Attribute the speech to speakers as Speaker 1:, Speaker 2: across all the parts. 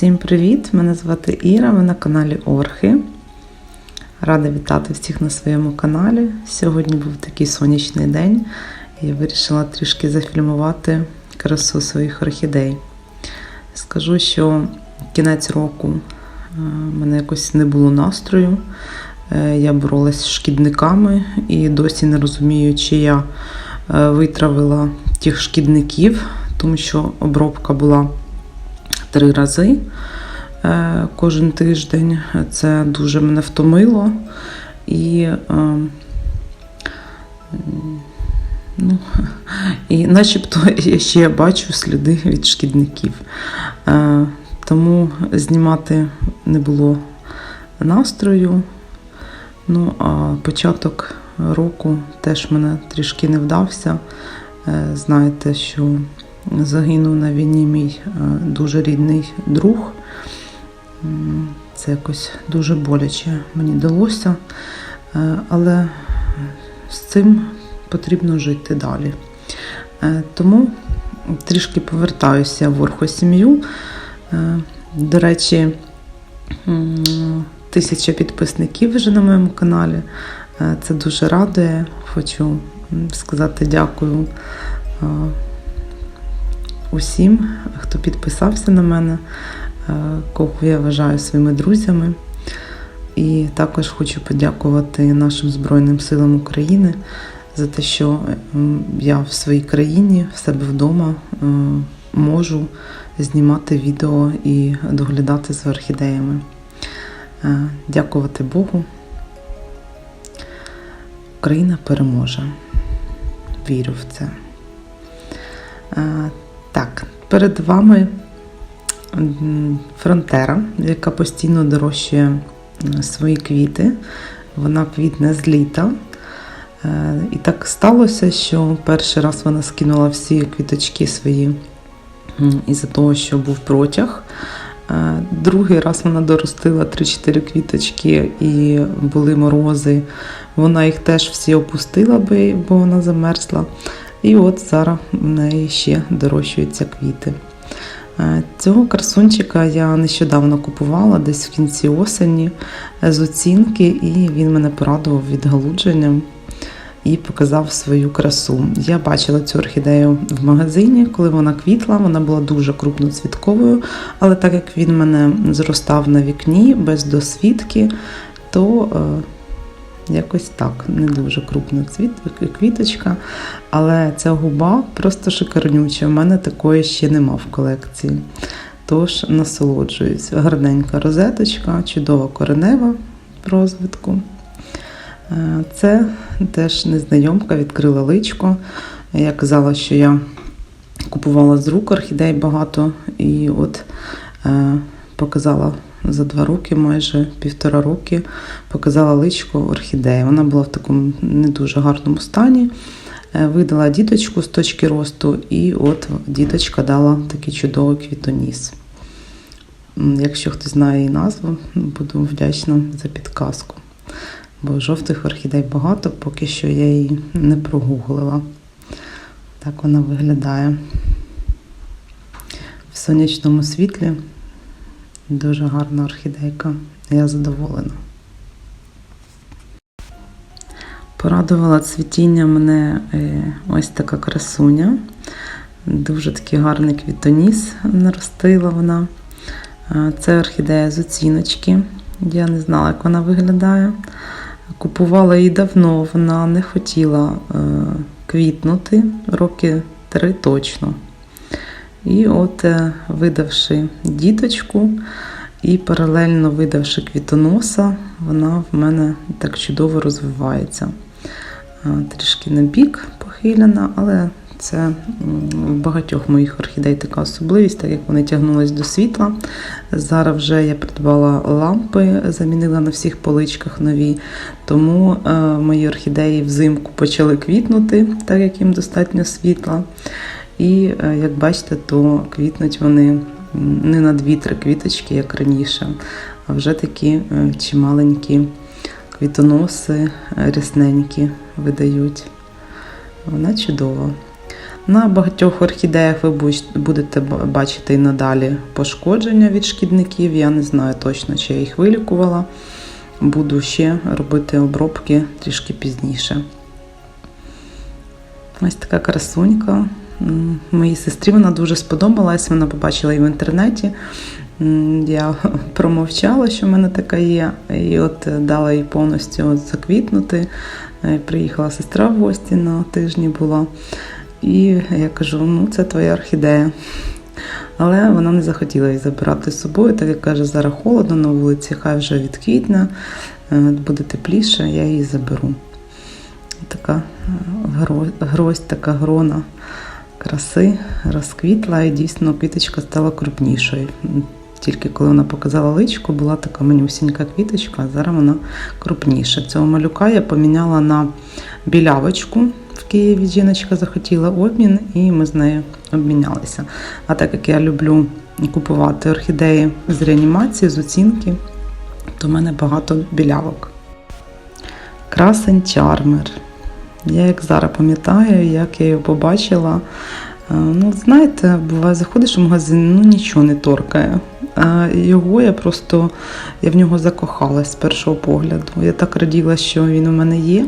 Speaker 1: Всім привіт! Мене звати Іра, ви на каналі Орхи. Рада вітати всіх на своєму каналі. Сьогодні був такий сонячний день, я вирішила трішки зафільмувати красу своїх орхідей. Скажу, що кінець року е, в мене якось не було настрою. Е, Я боролась з шкідниками і досі не розумію, чи я е, витравила тих шкідників, тому що обробка була три рази е, кожен тиждень. Це дуже мене втомило. І, е, ну, і начебто я ще бачу сліди від шкідників. Е, Тому знімати не було настрою. Ну, а початок року теж мене трішки не вдався. Знаєте, що загинув на війні мій е, дуже рідний друг. Це якось дуже боляче мені далося. Е, Але з цим потрібно жити далі. Е, Тому трішки повертаюся в орхосім'ю. До речі, тисяча підписників вже на моєму каналі. Це дуже радує. Хочу сказати дякую усім, хто підписався на мене, е, кого я вважаю своїми друзями. І також хочу подякувати нашим Збройним силам України за те, що я в своїй країні, в себе вдома е, можу знімати відео і доглядати за орхідеями. Е, Дякувати Богу. Україна переможе. Вірю в це. Так, перед вами фронтера, яка постійно дорощує свої квіти. Вона квітне з літа. Е, І так сталося, що перший раз вона скинула всі квіточки свої із-за того, що був протяг. Е, Другий раз вона доростила 3-4 квіточки і були морози. Вона їх теж всі опустила, бо вона замерзла. І от зараз в неї ще дорощуються квіти. Е, Цього красунчика я нещодавно купувала десь в кінці осені е, з оцінки, і він мене порадував відгалудженням і показав свою красу. Я бачила цю орхідею в магазині, коли вона квітла, вона була дуже крупноцвітковою, але так як він мене зростав на вікні без досвідки, то е, якось так, не дуже крупна цвіт, квіточка. Але ця губа просто шикарнюча. У мене такої ще нема в колекції. Тож насолоджуюсь. Гарненька розеточка, чудова коренева розвитку. Е, Це теж незнайомка, відкрила личко. Я казала, що я купувала з рук орхідей багато, і от е, показала за два роки, майже півтора роки, показала личко орхідеї. Вона була в такому не дуже гарному стані. Е, Видала діточку з точки росту, і от діточка дала такий чудовий квітоніс. Якщо хтось знає її назву, буду вдячна за підказку. Бо жовтих орхідей багато, поки що я її не прогуглила. Так вона виглядає. В сонячному світлі дуже гарна орхідейка. Я задоволена. Порадувала цвітіння мене е, ось така красуня. Дуже такий гарний квітоніс наростила вона. Це орхідея з оціночки. Я не знала, як вона виглядає. Купувала її давно, вона не хотіла е, квітнути, роки три точно. І от, е, видавши діточку і паралельно видавши квітоноса, вона в мене так чудово розвивається. Е, Трішки на бік похилена, але це в багатьох моїх орхідей така особливість, так як вони тягнулись до світла. Зараз вже я придбала лампи, замінила на всіх поличках нові. Тому е, мої орхідеї взимку почали квітнути, так як їм достатньо світла. І е, як бачите, то квітнуть вони не на дві-три квіточки, як раніше, а вже такі е, чималенькі квітоноси, е, рясненькі видають. Вона чудова. На багатьох орхідеях ви будете бачити і надалі пошкодження від шкідників. Я не знаю точно, чи я їх вилікувала. Буду ще робити обробки трішки пізніше. Ось така красунька. Моїй сестрі вона дуже сподобалась, вона побачила її в інтернеті. Я промовчала, що в мене така є, і от е, дала їй повністю от заквітнути. Е, Приїхала сестра в гості на тижні була. І я кажу: ну, це твоя орхідея. Але вона не захотіла її забирати з собою, так як каже, зараз холодно на вулиці, хай вже відквітне, е, буде тепліше, я її заберу. Така гроздь, така грона краси розквітла, і дійсно квіточка стала крупнішою. Тільки коли вона показала личку, була така манюсінька квіточка, а зараз вона крупніша. Цього малюка я поміняла на білявочку. В Києві жіночка захотіла обмін, і ми з нею обмінялися. А так як я люблю купувати орхідеї з реанімації, з оцінки, то в мене багато білявок. Красень чармер. Я як зараз пам'ятаю, як я його побачила. Е, Ну, знаєте, буває, заходиш в магазин, ну нічого не торкає. А його я просто я в нього закохалась з першого погляду. Я так раділа, що він у мене є.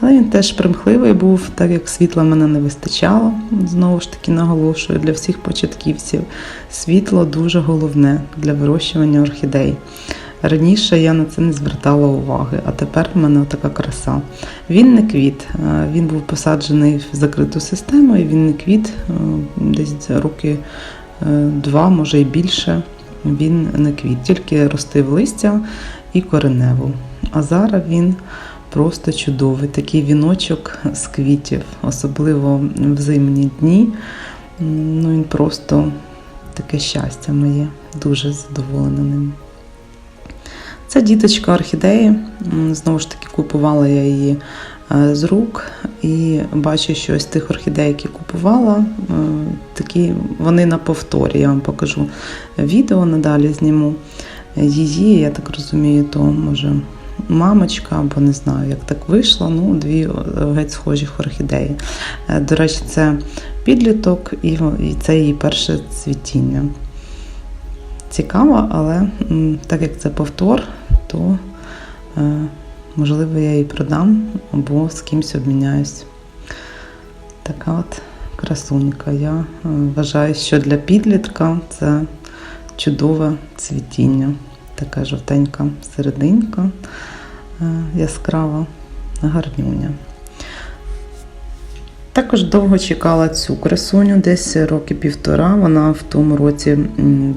Speaker 1: Але він теж примхливий був, так як світла мене не вистачало. Знову ж таки наголошую для всіх початківців. Світло дуже головне для вирощування орхідей. Раніше я на це не звертала уваги, а тепер в мене така краса. Він не квіт, е, він був посаджений в закриту систему, і він не квіт, е, десь роки е, два, може і більше. Він не квіт, тільки ростив листя і кореневу. А зараз він просто чудовий, такий віночок з квітів, особливо в зимні дні. Ну, він просто таке щастя моє, дуже задоволена ним. Це діточка орхідеї. Знову ж таки, купувала я її е, з рук і бачу, що ось тих орхідей, які купувала, е, такі вони на повторі. Я вам покажу відео надалі зніму її. Я так розумію, то може мамочка, або не знаю, як так вийшло. Ну, дві е, геть схожі орхідеї. До речі, це підліток і це її перше цвітіння цікаво, але так як це повтор, то е, можливо я її продам або з кимось обміняюсь. Така от красунька. Я е, вважаю, що для підлітка це чудове цвітіння. Така жовтенька серединка, е, яскрава, гарнюня. Також довго чекала цю красуню, десь роки півтора. Вона в тому році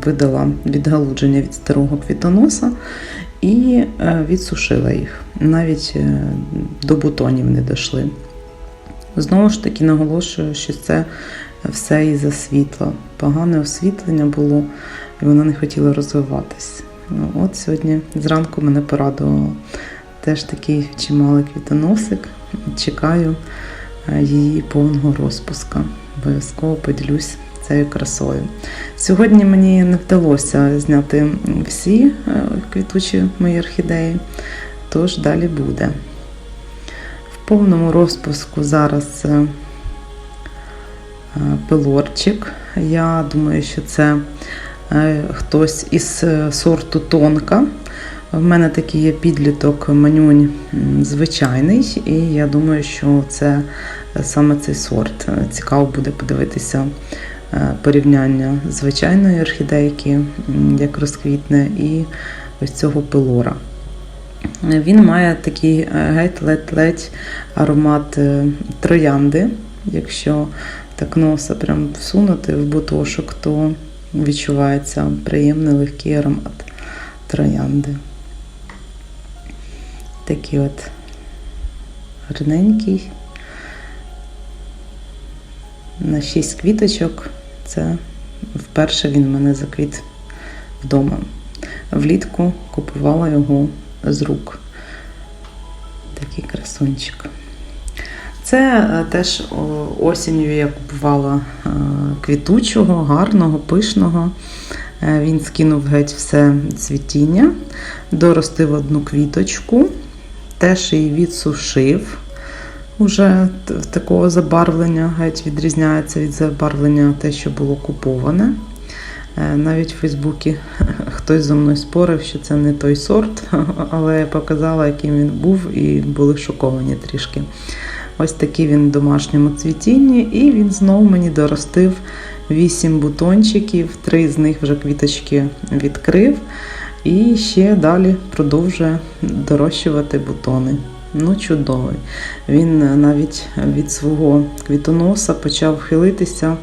Speaker 1: видала відгалудження від старого квітоноса і е, відсушила їх. Навіть е, до бутонів не дійшли. Знову ж таки наголошую, що це все із-за світла. Погане освітлення було, і вона не хотіла розвиватись. Ну, От сьогодні зранку мене порадувало. Теж такий чималий квітоносик. Чекаю е, її повного розпуска. Обов'язково поділюсь цією красою. Сьогодні мені не вдалося зняти всі е, квітучі мої орхідеї, тож далі буде. В повному розпуску зараз е, е, пилорчик. Я думаю, що це хтось із сорту тонка. В мене такий є підліток манюнь звичайний, і я думаю, що це саме цей сорт. Цікаво буде подивитися порівняння звичайної орхідейки, як розквітне, і ось цього пилора. Е, Він має такий е, геть ледь-ледь аромат е, троянди. Якщо так носа прям всунути в бутошок, то відчувається приємний легкий аромат троянди. Такий от гарненький. На 6 квіточок. Це вперше він в мене заквіт вдома. Влітку купувала його з рук. Такий красунчик. Це е, теж осінню я купувала е, квітучого, гарного, пишного. Е, Він скинув геть все цвітіння, доростив одну квіточку, теж її відсушив. Уже такого забарвлення геть відрізняється від забарвлення те, що було куповане. Е, Навіть в Фейсбуці хтось зі мною спорив, що це не той сорт, але я показала, яким він був, і були шоковані трішки. Ось такий він в домашньому цвітінні, і він знову мені доростив 8 бутончиків, три з них вже квіточки відкрив. І ще далі продовжує дорощувати бутони. Ну, чудовий. Він е, навіть від свого квітоноса почав хилитися,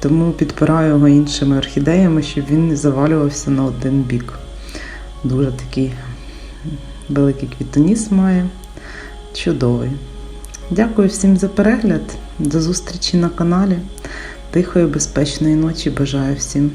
Speaker 1: тому підпираю його іншими орхідеями, щоб він не завалювався на один бік. Дуже такий великий квітоніс має. Чудовий. Дякую всім за перегляд. До зустрічі на каналі. Тихої, безпечної ночі бажаю всім.